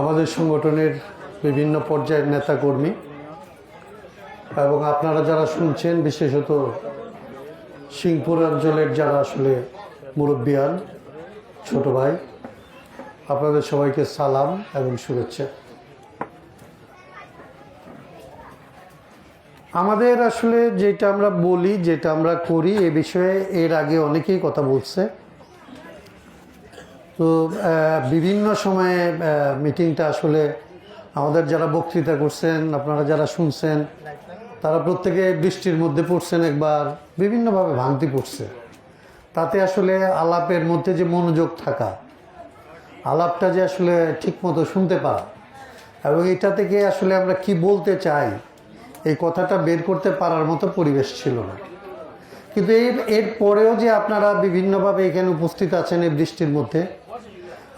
আমাদের সংগঠনের বিভিন্ন পর্যায়ের নেতাকর্মী। এবং আপনারা যারা শুনছেন, বিশেষত সিংপুর অঞ্চলের যারা আসলে মুরব্বিয়ান ছোট ভাই, আপনাদের সবাইকে সালাম এবং শুভেচ্ছা। আমাদের আসলে যেটা আমরা বলি, যেটা আমরা করি, এ বিষয়ে এর আগে অনেকেই কথা বলছে। তো বিভিন্ন সময়ে মিটিংটা আসলে আমাদের যারা বক্তৃতা করছেন, আপনারা যারা শুনছেন, তারা প্রত্যেকে বৃষ্টির মধ্যে পড়ছেন একবার, বিভিন্নভাবে ভাঙতি পড়ছে। তাতে আসলে আলাপের মধ্যে যে মনোযোগ থাকা, আলাপটা যে আসলে ঠিকমতো শুনতে পারা, এবং এটা থেকে আসলে আমরা কি বলতে চাই, এই কথাটা বের করতে পারার মতো পরিবেশ ছিল না। কিন্তু এর এর পরেও যে আপনারা বিভিন্নভাবে এখানে উপস্থিত আছেন এই বৃষ্টির মধ্যে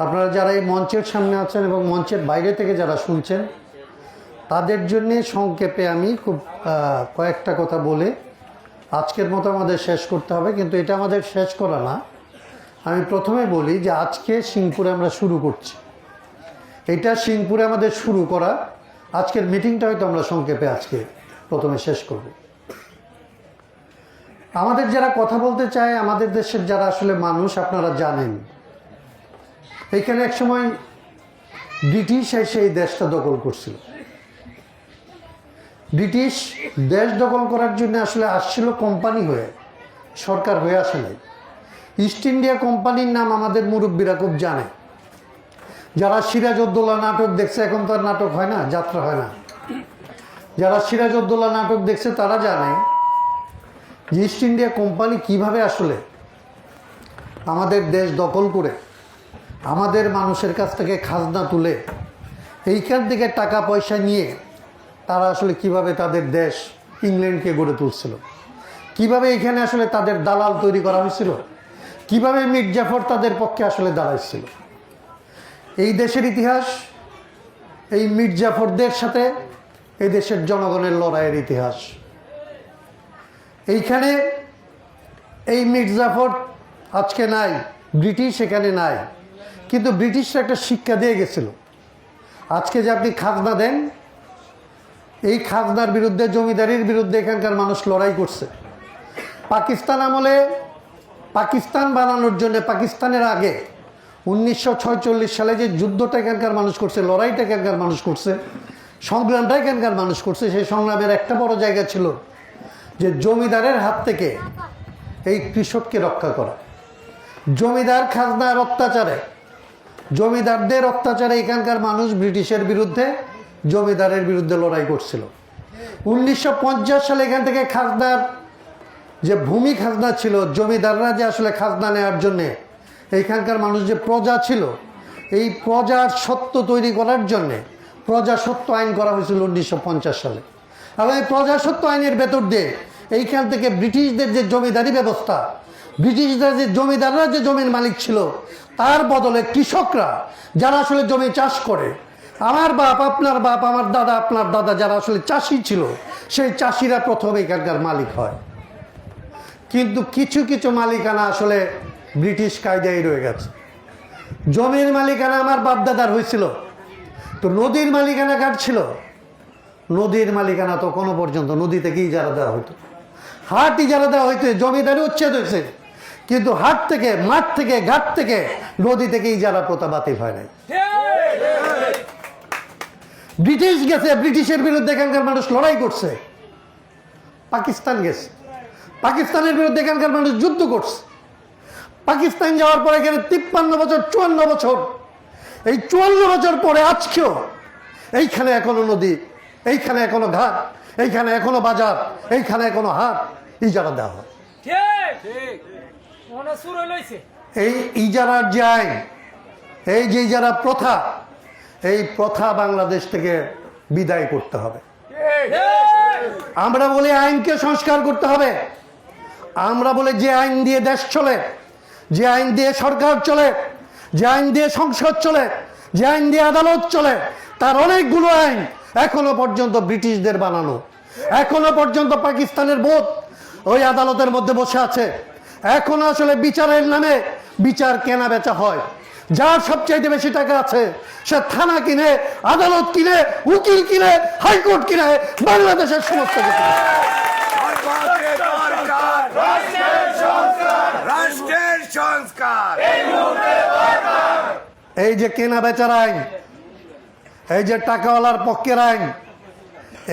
আপনারা যারা এই মঞ্চের সামনে আছেন এবং মঞ্চের বাইরে থেকে যারা শুনছেন, তাদের জন্যে সংক্ষেপে আমি খুব কয়েকটা কথা বলে আজকের মতো আমাদের শেষ করতে হবে, কিন্তু এটা আমাদের শেষ করা না। আমি প্রথমে বলি যে আজকে সিংপুরে আমরা শুরু করছি। এটা সিংপুরে আমাদের শুরু করা। আজকের মিটিংটা হয়তো আমরা সংক্ষেপে আজকে প্রথমে শেষ করব। আমাদের যারা কথা বলতে চায়, আমাদের দেশের যারা আসলে মানুষ, আপনারা জানেন। এখানে এক সময় ব্রিটিশ এসে এই দেশটা দখল করছিল। ব্রিটিশ দেশ দখল করার জন্য আসলে আসছিল কোম্পানি হয়ে, সরকার হয়ে আসে নাই ইস্ট ইন্ডিয়া কোম্পানির নাম আমাদের মুরব্বীরা খুব জানে। যারা সিরাজউদ্দৌলা নাটক দেখছে, এখন তো আর নাটক হয় না, যাত্রা হয় না। যারা সিরাজউদ্দৌলা নাটক দেখছে, তারা জানে যে ইস্ট ইন্ডিয়া কোম্পানি কীভাবে আসলে আমাদের দেশ দখল করে আমাদের মানুষের কাছ থেকে খাজনা তুলে এইখান থেকে টাকা পয়সা নিয়ে তারা আসলে কীভাবে তাদের দেশ ইংল্যান্ডকে গড়ে তুলছিল? কীভাবে এখানে আসলে তাদের দালাল তৈরি করা হয়েছিল? কীভাবে মির্জাফর তাদের পক্ষে আসলে দাঁড়াইছিল? এই দেশের ইতিহাস, এই মির জাফরদের সাথে এই দেশের জনগণের লড়াইয়ের ইতিহাস। এইখানে এই মির্জাফর আজকে নাই, ব্রিটিশ এখানে নাই। কিন্তু ব্রিটিশরা একটা শিক্ষা দিয়ে গেছিল। আজকে যে আপনি খাজনা দেন, এই খাজনার বিরুদ্ধে, জমিদারির বিরুদ্ধে এখানকার মানুষ লড়াই করছে। পাকিস্তান আমলে, পাকিস্তান বানানোর জন্য, পাকিস্তানের আগে উনিশশো সালে যে যুদ্ধটা এখানকার মানুষ করছে, লড়াইটা এখানকার মানুষ করছে, সংগ্রামটা এখানকার মানুষ করছে, সেই সংগ্রামের একটা বড় জায়গা ছিল যে জমিদারের হাত থেকে এই কৃষককে রক্ষা করা। জমিদার খাজনার অত্যাচারে জমিদারদের অত্যাচারে এখানকার মানুষ ব্রিটিশের বিরুদ্ধে জমিদারের বিরুদ্ধে লড়াই করছিল। উনিশশো সালে এখান থেকে খাজনার যে ভূমি খাজনা ছিল, জমিদাররা যে আসলে খাজনা নেওয়ার জন্যে এইখানকার মানুষ যে প্রজা ছিল, এই প্রজার সত্য তৈরি করার জন্যে প্রজাসত্ব আইন করা হয়েছিল উনিশশো পঞ্চাশ সালে। এবং এই প্রজাসত্ব আইনের ভেতর দিয়ে এইখান থেকে ব্রিটিশদের যে জমিদারি ব্যবস্থা ব্রিটিশদের যে জমিদাররা যে জমির মালিক ছিল, তার বদলে কৃষকরা যারা আসলে জমি চাষ করে, আমার বাপ, আপনার বাপ, আমার দাদা, আপনার দাদা যারা আসলে চাষি ছিল, সেই চাষিরা প্রথম এখানকার মালিক হয়। কিন্তু কিছু কিছু মালিকানা আসলে ব্রিটিশ কায়দায় রয়ে গেছে। জমির মালিকানা আমার বাপদাদার হয়েছিল, তো নদীর মালিকানা কার ছিল? নদীর মালিকানা তো কোনো পর্যন্ত নদী থেকে ইজারা দেওয়া হতো হাট ইজারা দেওয়া হইতো জমিদারি উচ্ছেদ হয়েছে। কিন্তু হাট থেকে, মাঠ থেকে, ঘাট থেকে, নদী থেকে ইজারা প্রথা বাতিল হয় নাই। ব্রিটিশ গেছে, ব্রিটিশের বিরুদ্ধে এখানকার মানুষ লড়াই করছে। পাকিস্তান গেছে। পাকিস্তানের বিরুদ্ধে এখানকার মানুষ যুদ্ধ করছে। পাকিস্তান যাওয়ার পর এখানে তিপ্পান্ন বছর, চুয়ান্ন বছর। এই চুয়ান্ন বছর পরে আজকেও এইখানে এখনও নদী, এইখানে এখনও ঘাট, এইখানে এখনও বাজার, এইখানে এখনও হাট ইজারা দেওয়া হয়। এই ইজারার যে আইন এই যে ইজারা প্রথা, এই প্রথা বাংলাদেশ থেকে বিদায় করতে হবে। আমরা বলি আইনকে সংস্কার করতে হবে। আমরা বলে যে আইন দিয়ে দেশ চলে, যে আইন দিয়ে সরকার চলে, যে আইন দিয়ে সংসদ চলে, যে আইন দিয়ে আদালত চলে, তার অনেকগুলো আইন এখনও পর্যন্ত ব্রিটিশদের বানানো। এখনও পর্যন্ত পাকিস্তানের বোধ ওই আদালতের মধ্যে বসে আছে। এখনও আসলে বিচারের নামে বিচার কেনা বেচা হয়। যার সবচাইতে বেশি টাকা আছে সে থানা কিনে আদালত কিনে উকিল কিনে হাইকোর্ট কিনে বাংলাদেশের সমস্ত কিছু এই যে কেনা বেচার আইন এই যে টাকাওয়ালার পক্ষের আইন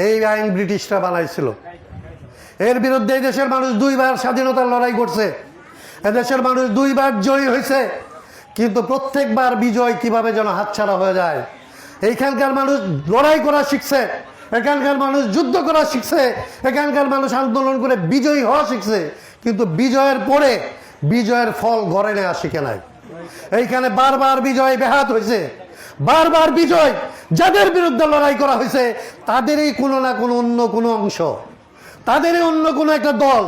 এই আইন ব্রিটিশরা বানাইছিল। এর বিরুদ্ধে দেশের মানুষ দুইবার স্বাধীনতার লড়াই করছে। এদেশের মানুষ দুইবার জয়ী হয়েছে। কিন্তু প্রত্যেকবার বিজয় কীভাবে যেন হাতছাড়া হয়ে যায়। এইখানকার মানুষ লড়াই করা শিখছে। এখানকার মানুষ যুদ্ধ করা শিখছে। এখানকার মানুষ আন্দোলন করে বিজয়ী হওয়া শিখছে। কিন্তু বিজয়ের পরে বিজয়ের ফল ঘরে নেওয়া শিখে নাই। এইখানে বারবার বিজয় ব্যাহাত হয়েছে। বারবার বিজয় যাদের বিরুদ্ধে লড়াই করা হয়েছে, তাদেরই কোনো না কোনো অন্য কোনো অংশ। তাদেরই অন্য কোনো একটা দল,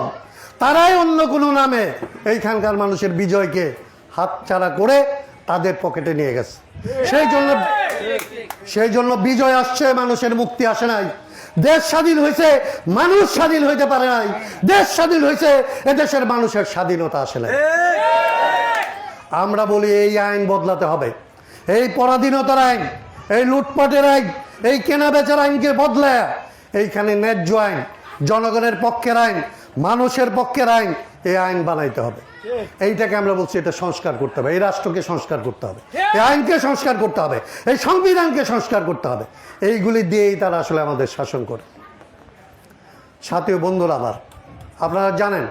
তারাই অন্য কোনো নামে এইখানকার মানুষের বিজয়কে হাতছাড়া করে তাদের পকেটে নিয়ে গেছে। সেই জন্য সেই জন্য বিজয় আসছে, মানুষের মুক্তি আসে নাই। দেশ স্বাধীন হয়েছে, মানুষ স্বাধীন হইতে পারে নাই। দেশ স্বাধীন হয়েছে, এদেশের মানুষের স্বাধীনতা আসে নাই। আমরা বলি এই আইন বদলাতে হবে। এই পরাধীনতার আইন, এই লুটপাটের আইন, এই কেনা বেচার আইনকে বদলায় এইখানে ন্যায্য আইন জনগণের পক্ষের আইন, মানুষের পক্ষের আইন এই আইন বানাইতে হবে। এইটাকে আমরা বলছি এটা সংস্কার করতে হবে। এই রাষ্ট্রকে সংস্কার করতে হবে। এই আইনকে সংস্কার করতে হবে। এই সংবিধানকে সংস্কার করতে হবে। এইগুলি দিয়েই তারা আসলে আমাদের শাসন করে। সাথীয় বন্ধুরা আমার, আপনারা জানেন,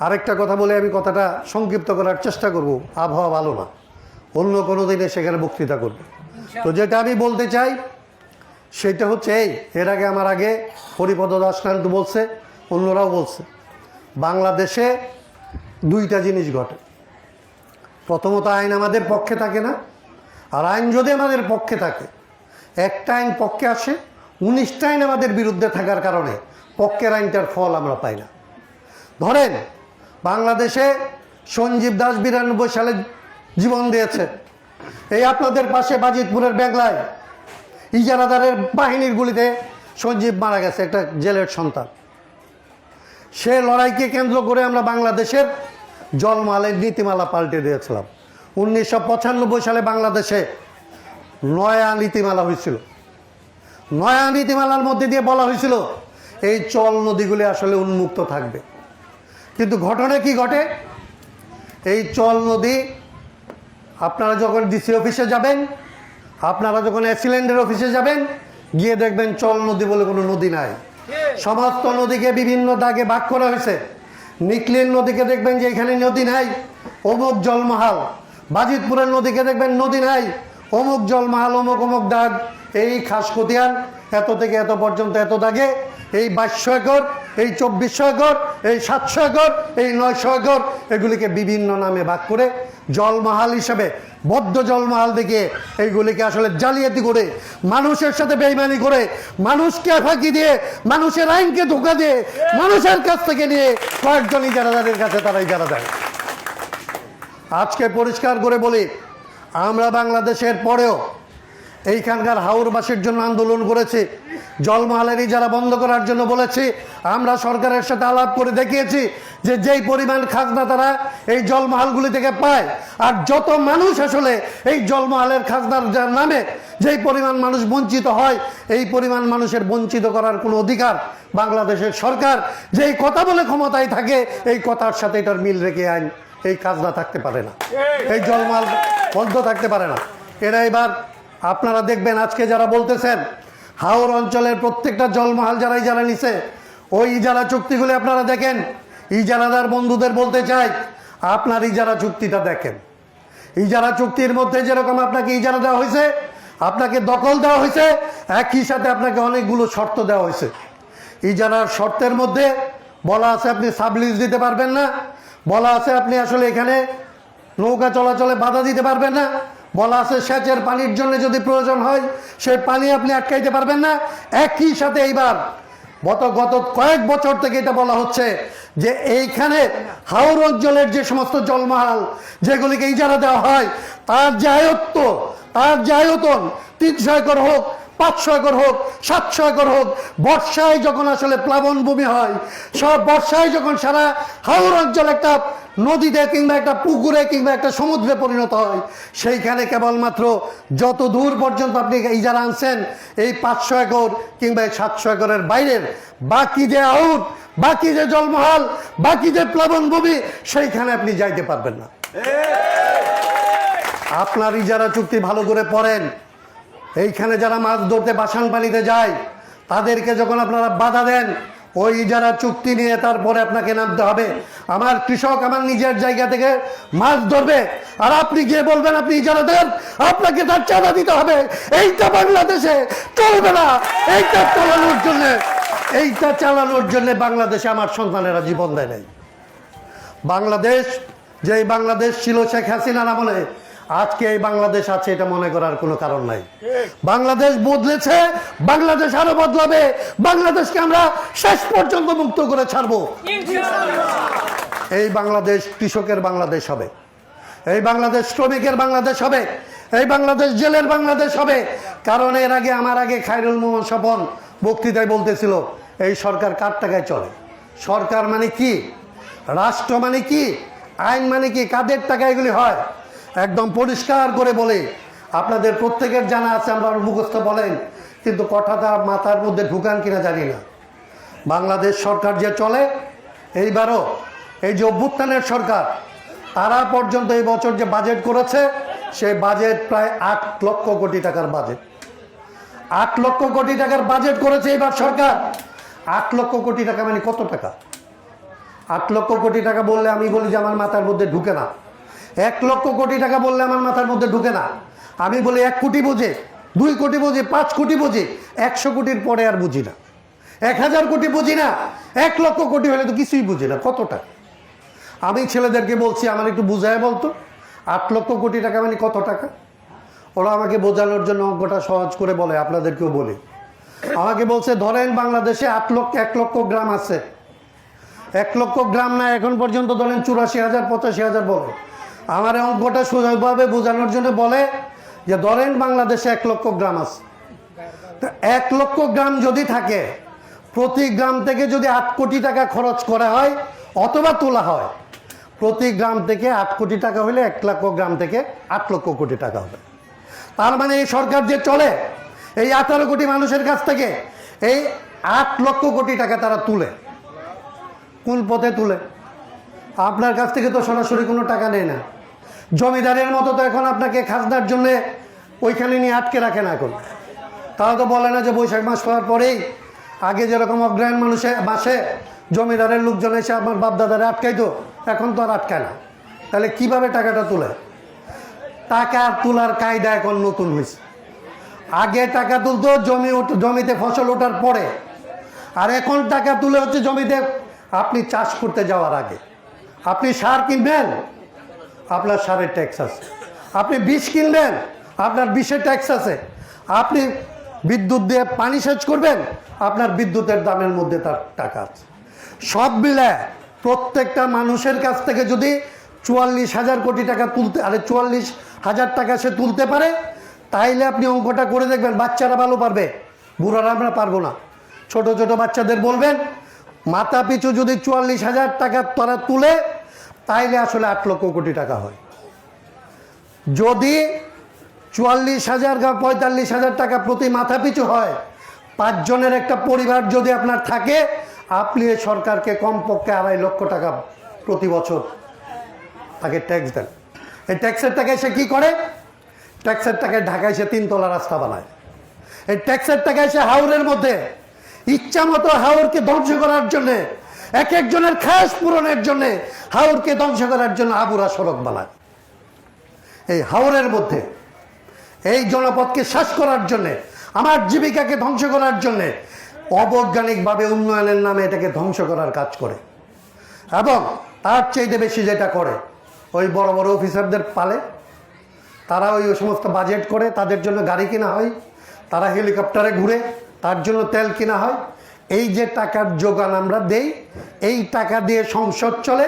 আরেকটা কথা বলে আমি কথাটা সংক্ষিপ্ত করার চেষ্টা করব। আবহাওয়া ভালো না। অন্য কোনো দিনে সেখানে বক্তৃতা করব। তো যেটা আমি বলতে চাই সেটা হচ্ছে এই, এর আগে আমার আগে হরিপদ দাস কিন্তু বলছে, অন্যরাও বলছে। বাংলাদেশে দুইটা জিনিস ঘটে। প্রথমত আইন আমাদের পক্ষে থাকে না, আর আইন যদি আমাদের পক্ষে থাকে, একটা আইন পক্ষে আসে, উনিশটা আইন আমাদের বিরুদ্ধে থাকার কারণে পক্ষের আইনটার ফল আমরা পাই না। ধরেন, বাংলাদেশে সঞ্জীব দাস বিরানব্বই সালে জীবন দিয়েছে। এই আপনাদের পাশে বাজিতপুরের বেংলায় ইজারাদারের বাহিনীর গুলিতে সঞ্জীব মারা গেছে, একটা জেলের সন্তান। সে লড়াইকে কেন্দ্র করে আমরা বাংলাদেশের জলমালের নীতিমালা পাল্টে দিয়েছিলাম। উনিশশো পঁচানব্বই সালে বাংলাদেশে নয়া নীতিমালা হয়েছিল। নয়া নীতিমালার মধ্যে দিয়ে বলা হয়েছিল, এই চল নদীগুলি আসলে উন্মুক্ত থাকবে। কিন্তু ঘটনা কি ঘটে? এই চল নদী, আপনারা যখন ডিসি অফিসে যাবেন আপনারা যখন অ্যাক্সিলেন্টের অফিসে যাবেন, গিয়ে দেখবেন চল নদী বলে কোনো নদী নাই। সমস্ত নদীকে বিভিন্ন দাগে ভাগ করা হয়েছে। নিকলিন নদীকে দেখবেন যে এখানে নদী নাই, অমুক জলমহাল। বাজিতপুরের নদীকে দেখবেন নদী নাই, অমুক জলমহাল, অমুক অমুক দাগ। এই খাস খতিয়ান এত থেকে এত পর্যন্ত এত দাগে এই বাইশশো একর, এই চব্বিশশো একর, এই সাতশো একর, এই নয়শো একর, এগুলিকে বিভিন্ন নামে ভাগ করে জলমহাল হিসেবে, বদ্ধ জলমহাল দেখে এইগুলিকে আসলে জালিয়াতি করে, মানুষের সাথে বেইমানি করে, মানুষকে ফাঁকি দিয়ে, মানুষের আইনকে ধোকা দিয়ে, মানুষের কাছ থেকে নিয়ে কয়েকজন ইজারাদারের কাছে তারা ইজারা দেয় আজকে পরিষ্কার করে বলি, আমরা বাংলাদেশের পরেও এইখানকার হাওরবাসীর জন্য আন্দোলন করেছি। জলমহালের ইজারা বন্ধ করার জন্য বলেছে আমরা সরকারের সাথে আলাপ করে দেখিয়েছি যে যেই পরিমাণ খাজনা তারা এই জলমহালগুলি থেকে পায় আর যত মানুষ আসলে এই জলমহালের খাজনার যার নামে যেই পরিমাণ মানুষ বঞ্চিত হয় এই পরিমাণ মানুষের বঞ্চিত করার কোনো অধিকার বাংলাদেশের সরকার। যেই কথা বলে ক্ষমতায় থাকে এই কথার সাথে এটার মিল রেখে আইন এই কাজটা থাকতে পারে না। এই জলমাল বন্ধ থাকতে পারে না। এরা এবার আপনারা দেখবেন আজকে যারা বলতেছেন, হাওর অঞ্চলের প্রত্যেকটা জলমহাল যারা ইজারা নিছে, ওই ইজারা চুক্তিগুলি আপনারা দেখেন। ইজারাদার বন্ধুদের বলতে চাই, আপনার ইজারা চুক্তিটা দেখেন। ইজারা চুক্তির মধ্যে যেরকম আপনাকে ইজারা দেওয়া হয়েছে, আপনাকে দখল দেওয়া হয়েছে, একই সাথে আপনাকে অনেকগুলো শর্ত দেওয়া হয়েছে। ইজারার শর্তের মধ্যে বলা আছে আপনি সাবলিজ দিতে পারবেন না, বলা আছে আপনি আসলে এখানে নৌকা চলাচলে বাধা দিতে পারবেন না বলা আছে, সেচের পানির জন্য যদি প্রয়োজন হয়, সেই পানি আপনি আটকাইতে পারবেন না। একই সাথে এইবার, গত গত কয়েক বছর থেকে এটা বলা হচ্ছে যে এইখানে হাওর অঞ্চলের যে সমস্ত জলমাহাল যেগুলিকে ইজারা দেওয়া হয়, তার যে আয়ত্ত, তার যে আয়তন তিনশো একর হোক পাঁচশো একর হোক সাতশো একর হোক বর্ষায় যখন আসলে প্লাবন ভূমি হয় সব বর্ষায় যখন সারা হাওর অঞ্চল একটা নদীতে কিংবা একটা পুকুরে কিংবা একটা সমুদ্রে পরিণত হয় সেইখানে কেবলমাত্র যত দূর পর্যন্ত আপনি ইজারা আনছেন এই পাঁচশো একর কিংবা এই সাতশো একরের বাইরের বাকি যে আউট বাকি যে জলমহল বাকি যে প্লাবন ভূমি সেইখানে আপনি যাইতে পারবেন না। আপনার ইজারা চুক্তি ভালো করে পড়েন এইখানে যারা মাছ ধরতে বাসান পানিতে যায়, তাদেরকে যখন আপনারা বাধা দেন, ওই ইজারা চুক্তি নিয়ে তারপরে আপনাকে নামতে হবে। আমার কৃষক আমার নিজের জায়গা থেকে মাছ ধরবে। আর আপনি গিয়ে বলবেন, আপনি ইজারা দেন আপনাকে তার চাঁদা দিতে হবে। এইটা বাংলাদেশে চলবে না। এইটা চালানোর জন্য, এইটা চালানোর জন্য বাংলাদেশে আমার সন্তানেরা জীবন দেয় নাই। বাংলাদেশ যে বাংলাদেশ ছিল শেখ হাসিনার আমলে আজকে এই বাংলাদেশ আছে এটা মনে করার কোনো কারণ নাই। বাংলাদেশ বদলেছে বাংলাদেশ আরও বদলাবে বাংলাদেশকে আমরা শেষ পর্যন্ত মুক্ত করে ছাড়বো। এই বাংলাদেশ কৃষকের বাংলাদেশ হবে। এই বাংলাদেশ শ্রমিকের বাংলাদেশ হবে। এই বাংলাদেশ জেলের বাংলাদেশ হবে। কারণ এর আগে আমার আগে খায়রুল মোহন স্বপন বক্তৃতায় বলতেছিল এই সরকার কার টাকায় চলে? সরকার মানে কি? রাষ্ট্র মানে কি? আইন মানে কি? কাদের টাকা এগুলি হয়? একদম পরিষ্কার করে বলে। আপনাদের প্রত্যেকের জানা আছে, আমরা মুখস্থ বলেন, কিন্তু কথাটা মাথার মধ্যে ঢুকান কিনা জানি না। বাংলাদেশ সরকার যে চলে, এইবারও এই যে অভ্যুত্থানের সরকার, তারা পর্যন্ত এই বছর যে বাজেট করেছে, সেই বাজেট প্রায় আট লক্ষ কোটি টাকার বাজেট আট লক্ষ কোটি টাকার বাজেট করেছে এবার সরকার। আট লক্ষ কোটি টাকা মানে কত টাকা? আট লক্ষ কোটি টাকা বললে আমি বলি যে আমার মাথার মধ্যে ঢুকে না। এক লক্ষ কোটি টাকা বললে আমার মাথার মধ্যে ঢুকে না। আমি বলি এক কোটি বোঝে, দুই কোটি বোঝে, পাঁচ কোটি বোঝে, একশো কোটির পরে আর বুঝি না। এক হাজার কোটি বুঝি না, এক লক্ষ কোটি হলে তো কিছুই বুঝি না কত টাকা আমি ছেলেদেরকে বলছি, আমার একটু বুঝায় বলতো, আট লক্ষ কোটি টাকা মানে কত টাকা? ওরা আমাকে বোঝানোর জন্য অঙ্কটা সহজ করে বলে, আপনাদেরকেও বলি। আমাকে বলছে, ধরেন বাংলাদেশে আট লক্ষ, এক লক্ষ গ্রাম আছে। এক লক্ষ গ্রাম না, এখন পর্যন্ত ধরেন চুরাশি হাজার, পঁচাশি হাজার বলে। আমার অঙ্কটা সুযোগভাবে বোঝানোর জন্য বলে যে ধরেন বাংলাদেশে এক লক্ষ গ্রাম আছে। এক লক্ষ গ্রাম যদি থাকে, প্রতি গ্রাম থেকে যদি আট কোটি টাকা খরচ করা হয় অথবা তোলা হয়, প্রতি গ্রাম থেকে আট কোটি টাকা হলে এক লক্ষ গ্রাম থেকে আট লক্ষ কোটি টাকা হবে। তার মানে এই সরকার যে চলে, এই আঠারো কোটি মানুষের কাছ থেকে এই আট লক্ষ কোটি টাকা তারা তুলে কোন পথে তুলে। আপনার কাছ থেকে তো সরাসরি কোনো টাকা নেয় না। জমিদারের মতো তো এখন আপনাকে খাজনার জন্যে ওইখানে নিয়ে আটকে রাখে না এখন। তারা তো বলে না যে বৈশাখ মাস হওয়ার পরেই আগে যেরকম অগ্রহায়ণ মানুষে মাসে জমিদারের লোকজন এসে আমার বাপদাদারে আটকাইতো, এখন তো আর আটকায় না। তাহলে কীভাবে টাকাটা তোলে? টাকা তোলার কায়দা এখন নতুন হয়েছে। আগে টাকা তুলতো জমি জমিতে ফসল ওঠার পরে। আর এখন টাকা তুলে হচ্ছে জমিতে আপনি চাষ করতে যাওয়ার আগে। আপনি সার কিনবেন? আপনার সারের ট্যাক্স আছে। আপনি বিষ কিনবেন? আপনার বিষের ট্যাক্স আছে। আপনি বিদ্যুৎ দিয়ে পানি সেচ করবেন? আপনার বিদ্যুতের দামের মধ্যে তার টাকা আছে। সব মিলে প্রত্যেকটা মানুষের কাছ থেকে যদি চুয়াল্লিশ হাজার কোটি টাকা তুলতে, আরে চুয়াল্লিশ হাজার টাকা সে তুলতে পারে, তাইলে আপনি অঙ্কটা করে দেখবেন, বাচ্চারা ভালো পারবে। বুড়ারা আমরা পারব না। ছোট ছোট বাচ্চাদের বলবেন, মাথা পিছু যদি চুয়াল্লিশ হাজার টাকা তারা তুলে তাইলে আসলে আট লক্ষ কোটি টাকা হয়। যদি চুয়াল্লিশ হাজার বা পঁয়তাল্লিশ হাজার টাকা প্রতি মাথা পিছু হয়, পাঁচজনের একটা পরিবার যদি আপনার থাকে, আপনি সরকারকে কমপক্ষে আড়াই লক্ষ টাকা প্রতি বছর তাকে ট্যাক্স দেন। এই ট্যাক্সের টাকায় সে কী করে? ট্যাক্সের টাকায় ঢাকায় সে তিনতলা রাস্তা বানায়। এই ট্যাক্সের টাকায় সে হাওরের মধ্যে ইচ্ছা মতো হাওরকে ধ্বংস করার জন্যে এক একজনের খাস পূরণের জন্যে হাওরকে ধ্বংস করার জন্য আবুরা সড়ক বানায়। এই হাওরের মধ্যে এই জনপদকে শেষ করার জন্যে, আমার জীবিকাকে ধ্বংস করার জন্যে অবৈজ্ঞানিকভাবে উন্নয়নের নামে এটাকে ধ্বংস করার কাজ করে। এবং তার চাইতে বেশি যেটা করে, ওই বড় বড় অফিসারদের পালে, তারা ওই সমস্ত বাজেট করে, তাদের জন্য গাড়ি কেনা হয়, তারা হেলিকপ্টারে ঘুরে, তার জন্য তেল কেনা হয় এই যে টাকার যোগান আমরা দেই, এই টাকা দিয়ে সংসদ চলে,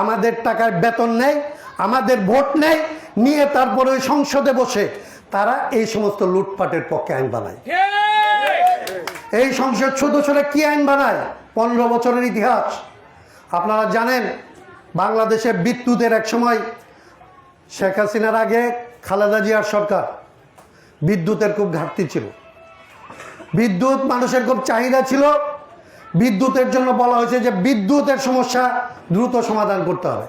আমাদের টাকায় বেতন নেয় আমাদের ভোট নেয় নিয়ে তারপরে সংসদে বসে। তারা এই সমস্ত লুটপাটের পক্ষে আইন বানায়। এই সংসদ সদস্যরা কি আইন বানায়? পনেরো বছরের ইতিহাস। আপনারা জানেন, বাংলাদেশে বিদ্যুতের এক সময় শেখ হাসিনার আগে খালেদা জিয়ার সরকার বিদ্যুতের খুব ঘাটতি ছিল। বিদ্যুৎ মানুষের খুব চাহিদা ছিল। বিদ্যুতের জন্য বলা হয়েছে যে বিদ্যুতের সমস্যা দ্রুত সমাধান করতে হবে।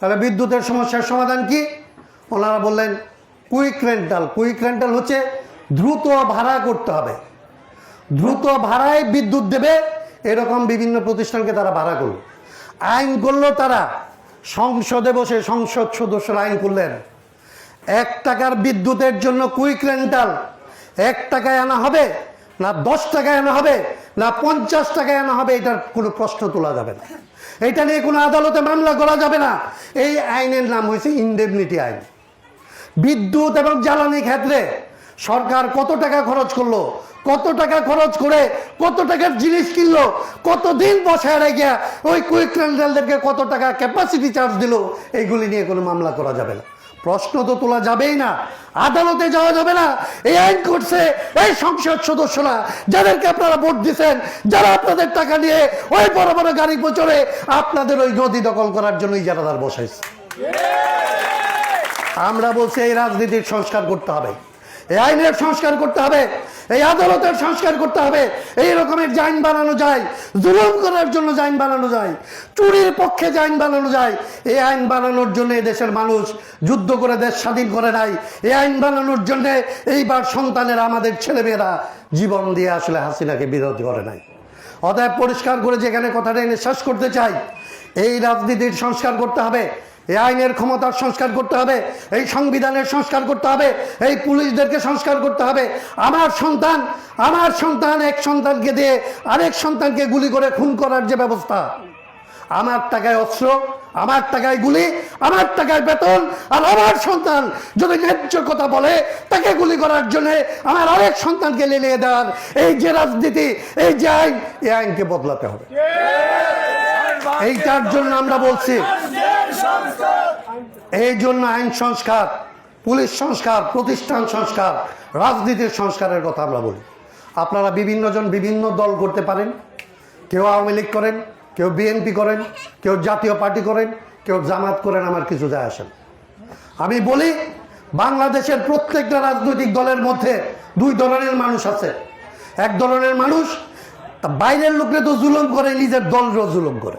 তাহলে বিদ্যুতের সমস্যার সমাধান কি? ওনারা বললেন, কুইক রেন্টাল। কুইক রেন্টাল হচ্ছে দ্রুত ভাড়া করতে হবে। দ্রুত ভাড়ায় বিদ্যুৎ দেবে, এরকম বিভিন্ন প্রতিষ্ঠানকে তারা ভাড়া করল। আইন করল তারা। সংসদে বসে সংসদ সদস্যরা আইন করলেন। এক টাকার বিদ্যুতের জন্য কুইক রেন্টাল এক টাকায় আনা হবে না দশ টাকায় আনা হবে, না পঞ্চাশ টাকায় আনা হবে, এটার কোনো প্রশ্ন তোলা যাবে না। এটা নিয়ে কোনো আদালতে মামলা করা যাবে না। এই আইনের নাম হয়েছে ইন্ডেমনিটি আইন। বিদ্যুৎ এবং জ্বালানি ক্ষেত্রে সরকার কত টাকা খরচ করল, কত টাকা খরচ করে কত টাকার জিনিস কিনলো, কতদিন বসায় রেখে ওই কুইক কত টাকা ক্যাপাসিটি চার্জ দিল, এইগুলি নিয়ে কোনো মামলা করা যাবে না। প্রশ্ন তো তোলা যাবেই না। আদালতে যাওয়া যাবে না। এই আইন করছে এই সংসদ সদস্যরা, যাদেরকে আপনারা ভোট দিচ্ছেন, যারা আপনাদের টাকা নিয়ে ওই বড় বড় গাড়ি পচড়ে আপনাদের ওই নদী দখল করার জন্যই যারা তার বসাইছে। আমরা বলছি এই রাজনীতির সংস্কার করতে হবে। এই আইনের সংস্কার করতে হবে। এই আদালতের সংস্কার করতে হবে। এই রকমের জাইন বানানো যায়, জুলুম করার জন্য জাইন বানানো যায়, চুরির পক্ষে জাইন বানানো যায়। এই আইন বানানোর জন্য দেশের মানুষ যুদ্ধ করে দেশ স্বাধীন করে নাই। এই আইন বানানোর জন্য এইবার সন্তানেরা, আমাদের ছেলেমেয়েরা জীবন দিয়ে আসলে হাসিনাকে বিরোধ করে নাই। অতএব পরিষ্কার করে যেখানে কথাটা এনে শেষ করতে চাই, এই রাজনীতির সংস্কার করতে হবে। এই আইনের ক্ষমতার সংস্কার করতে হবে এই সংবিধানের সংস্কার করতে হবে এই পুলিশদেরকে সংস্কার করতে হবে। আমার সন্তান আমার সন্তান এক সন্তানকে দিয়ে আরেক সন্তানকে গুলি করে খুন করার যে ব্যবস্থা আমার টাকায় অস্ত্র আমার টাকায় গুলি আমার টাকায় বেতন আর আমার সন্তান যদি ন্যায্য কথা বলে তাকে গুলি করার জন্য আমার আরেক সন্তানকে লেলিয়ে দেওয়ার এই যে রাজনীতি এই যে আইন এই আইনকে বদলাতে হবে। এইটার জন্য আমরা বলছি এই জন্য আইন সংস্কার, পুলিশ সংস্কার, প্রতিষ্ঠান সংস্কার, রাজনীতির সংস্কারের কথা আমরা বলি। আপনারা বিভিন্নজন বিভিন্ন দল করতে পারেন। কেউ আওয়ামী লীগ করেন, কেউ বিএনপি করেন, কেউ জাতীয় পার্টি করেন, কেউ জামাত করেন, আমার কিছু যায় আসেন আমি বলি, বাংলাদেশের প্রত্যেকটা রাজনৈতিক দলের মধ্যে দুই ধরনের মানুষ আছে। এক ধরনের মানুষ, বাইরের লোকরে তো জুলুম করে, নিজের দলরও জুলুম করে।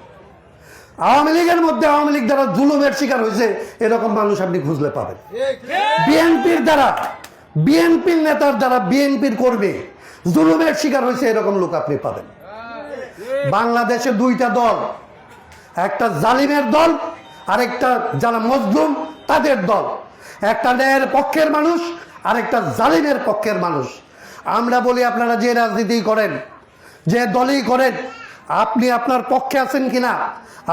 আওয়ামী লীগের মধ্যে আওয়ামী লীগ দ্বারা জুলুমের শিকার হয়েছে, এরকম মানুষ আপনি খুঁজলে পাবেন। বিএনপির দ্বারা, বিএনপির নেতার দ্বারা বিএনপির কর্মী জুলুমের শিকার হয়েছে, এরকম লোক আপনি পাবেন। বাংলাদেশে দুইটা দল, একটা জালিমের দল, আরেকটা যারা মজলুম, তাদের দল। একটা ন্যায়ের পক্ষের মানুষ, আরেকটা জালিমের পক্ষের মানুষ। আমরা বলি, আপনারা যে রাজনীতি করেন, যে দলই করেন আপনি আপনার পক্ষে আছেন কিনা?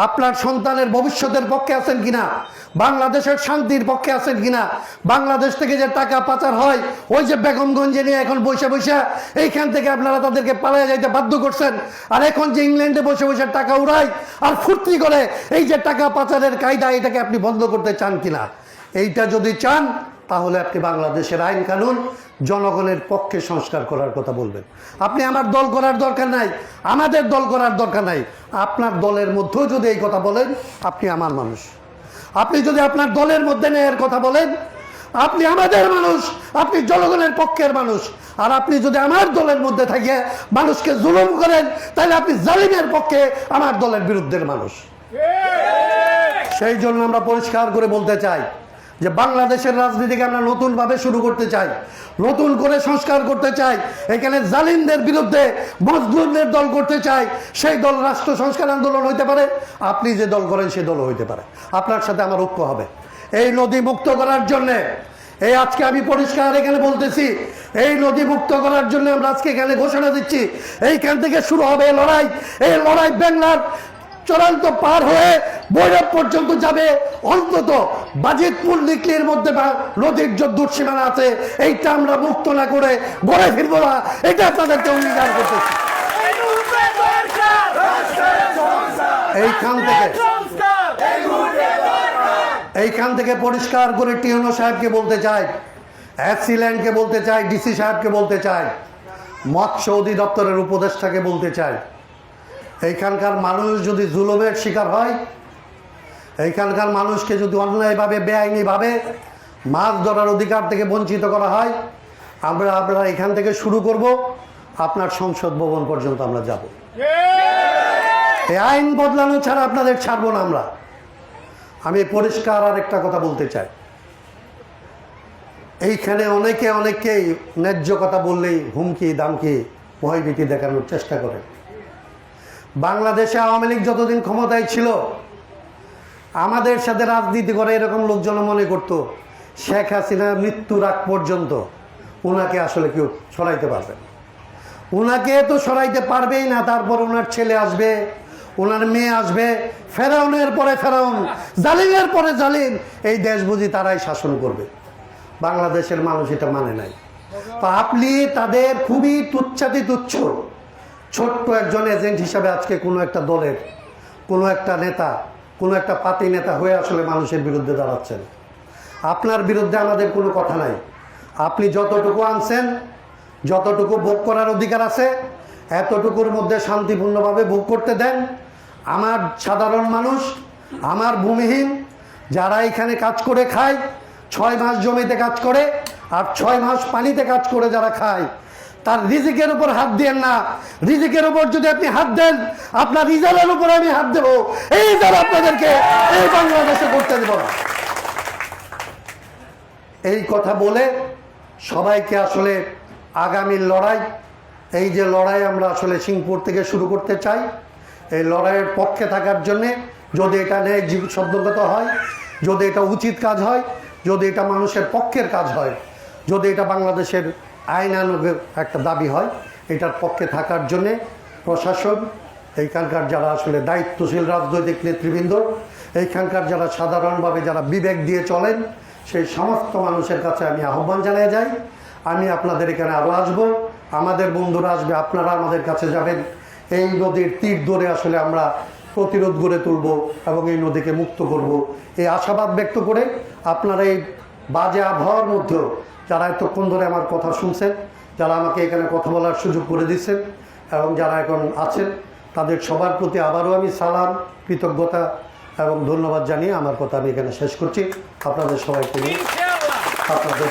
আপনার সন্তানের ভবিষ্যতের পক্ষে আছেন কিনা? বাংলাদেশের শান্তির পক্ষে আছেন কিনা? বাংলাদেশ থেকে যে টাকা পাচার হয়, ওই যে বেগমগঞ্জে নিয়ে এখন বসে বসে এইখান থেকে আপনারা তাদেরকে পালিয়ে যাইতে বাধ্য করছেন। আর এখন যে ইংল্যান্ডে বসে বসে টাকা উড়ায় আর ফুর্তি করে এই যে টাকা পাচারের কায়দা, এটাকে আপনি বন্ধ করতে চান কিনা? এইটা যদি চান, তাহলে আপনি বাংলাদেশের আইন কানুন জনগণের পক্ষে সংস্কার করার কথা বলবেন। আপনি আমার দল করার দরকার নাই আমাদের দল করার দরকার নাই। আপনার দলের মধ্যেও যদি এই কথা বলেন আপনি আমার মানুষ। আপনি যদি আপনার দলের মধ্যে ন্যায়ের কথা বলেন আপনি আমাদের মানুষ আপনি জনগণের পক্ষের মানুষ। আর আপনি যদি আমার দলের মধ্যে থেকে মানুষকে জুলুম করেন তাহলে আপনি জালিমের পক্ষে আমার দলের বিরুদ্ধের মানুষ। সেই জন্য আমরা পরিষ্কার করে বলতে চাই যে বাংলাদেশের রাজনীতিকে আমরা নতুনভাবে শুরু করতে চাই, নতুন করে সংস্কার করতে চাই, এখানে জালিমদের বিরুদ্ধে মজলুমদের দল করতে চাই, সেই দল রাষ্ট্র সংস্কার আন্দোলন হইতে পারে, আপনি যে দল করেন সেই দল হইতে পারে। আপনার সাথে আমার ঐক্য হবে। এই নদী মুক্ত করার জন্যে, এই আজকে আমি পরিষ্কার এখানে বলতেছি, এই নদী মুক্ত করার জন্য আমরা আজকে এখানে ঘোষণা দিচ্ছি, এইখান থেকে শুরু হবে লড়াই, এই লড়াই বাংলার চূড়ান্ত পার হয়ে বৈরব পর্যন্ত যাবে। অন্তত বাজিতপুর নিকলির মধ্যে নদীর যে দুঃসীমানা আছে, এইটা আমরা মুক্ত না করে গড়ে ফিরবো না। এটা তাদেরকে অঙ্গীকার করতেছি এইখান থেকে এইখান থেকে পরিষ্কার করে টিউনো সাহেবকে বলতে চাই অ্যাসিল্যান্ডকে বলতে চাই, ডিসি সাহেবকে বলতে চাই, মৎস্য অধিদপ্তরের উপদেষ্টাকে বলতে চাই। এইখানকার মানুষ যদি জুলুমের শিকার হয়, এইখানকার মানুষকে যদি অন্যায়ভাবে, বেআইনিভাবে মাছ ধরার অধিকার থেকে বঞ্চিত করা হয়, আমরা আপনারা এখান থেকে শুরু করব। আপনার সংসদ ভবন পর্যন্ত আমরা যাব। এই আইন বদলানো ছাড়া আপনাদের ছাড়বো না আমরা। আমি পরিষ্কার আর একটা কথা বলতে চাই। এইখানে অনেকে অনেককেই ন্যায্য কথা বললেই হুমকি, দামকি, ভয়ভীতি দেখানোর চেষ্টা করে বাংলাদেশে আওয়ামী লীগ যতদিন ক্ষমতায় ছিল, আমাদের সাথে রাজনীতি করে এরকম লোকজন মনে করত, শেখ হাসিনা মৃত্যুর আগ পর্যন্ত ওনাকে আসলে কেউ সরাইতে পারবে ওনাকে তো সরাইতে পারবেই না, তারপর ওনার ছেলে আসবে ওনার মেয়ে আসবে, ফেরাউনের পরে ফেরাউন, জালিমের পরে জালিম, এই দেশ বুঝি তারাই শাসন করবে। বাংলাদেশের মানুষ এটা মানে নাই। তো আপনি তাদের খুবই তুচ্ছাতি তুচ্ছ ছোট্ট একজন এজেন্ট হিসাবে আজকে কোনো একটা দলের, কোনো একটা নেতা, কোনো একটা পাতি নেতা হয়ে আসলে মানুষের বিরুদ্ধে দাঁড়াচ্ছেন। আপনার বিরুদ্ধে আমাদের কোনো কথা নাই। আপনি যতটুকু আনছেন, যতটুকু ভোগ করার অধিকার আছে, এতটুকুর মধ্যে শান্তিপূর্ণভাবে ভোগ করতে দেন। আমার সাধারণ মানুষ, আমার ভূমিহীন, যারা এখানে কাজ করে খায়, ছয় মাস জমিতে কাজ করে আর ছয় মাস পানিতে কাজ করে যারা খায় তার রিজিকের উপর হাত দেন না। রিজিকের উপর যদি আপনি হাত দেন, আপনার রিজার্ভের উপর আমি হাত দেবো। এই রিজার্ভ আপনাদেরকে এই বাংলাদেশে করতে দেবো না। এই কথা বলে সবাইকে আসলে আগামীর লড়াই, এই যে লড়াই আমরা আসলে সিংপুর থেকে শুরু করতে চাই, এই লড়াইয়ের পক্ষে থাকার জন্যে যদি এটা ন্যায় শব্দগত হয়, যদি এটা উচিত কাজ হয়, যদি এটা মানুষের পক্ষের কাজ হয়, যদি এটা বাংলাদেশের আইনানুগ একটা দাবি হয়, এটার পক্ষে থাকার জন্যে প্রশাসন, এইখানকার যারা আসলে দায়িত্বশীল রাজনৈতিক নেতৃবৃন্দ, এইখানকার যারা সাধারণভাবে যারা বিবেক দিয়ে চলেন, সেই সমস্ত মানুষের কাছে আমি আহ্বান জানিয়ে যাই। আমি আপনাদের এখানে আরও আসব। আমাদের বন্ধুরা আসবে, আপনারা আমাদের কাছে যাবেন। এই নদীর তীর ধরে আসলে আমরা প্রতিরোধ গড়ে তুলব এবং এই নদীকে মুক্ত করব। এই আশাবাদ ব্যক্ত করে আপনারা এই বাজে আবহাওয়ার মধ্যেও যারা এতক্ষণ ধরে আমার কথা শুনছেন যারা আমাকে এখানে কথা বলার সুযোগ করে দিচ্ছেন এবং যারা এখন আছেন তাদের সবার প্রতি আবারও আমি সালাম কৃতজ্ঞতা এবং ধন্যবাদ জানিয়ে আমার কথা আমি এখানে শেষ করছি। আপনাদের সবাইকে নিয়ে আপনাদের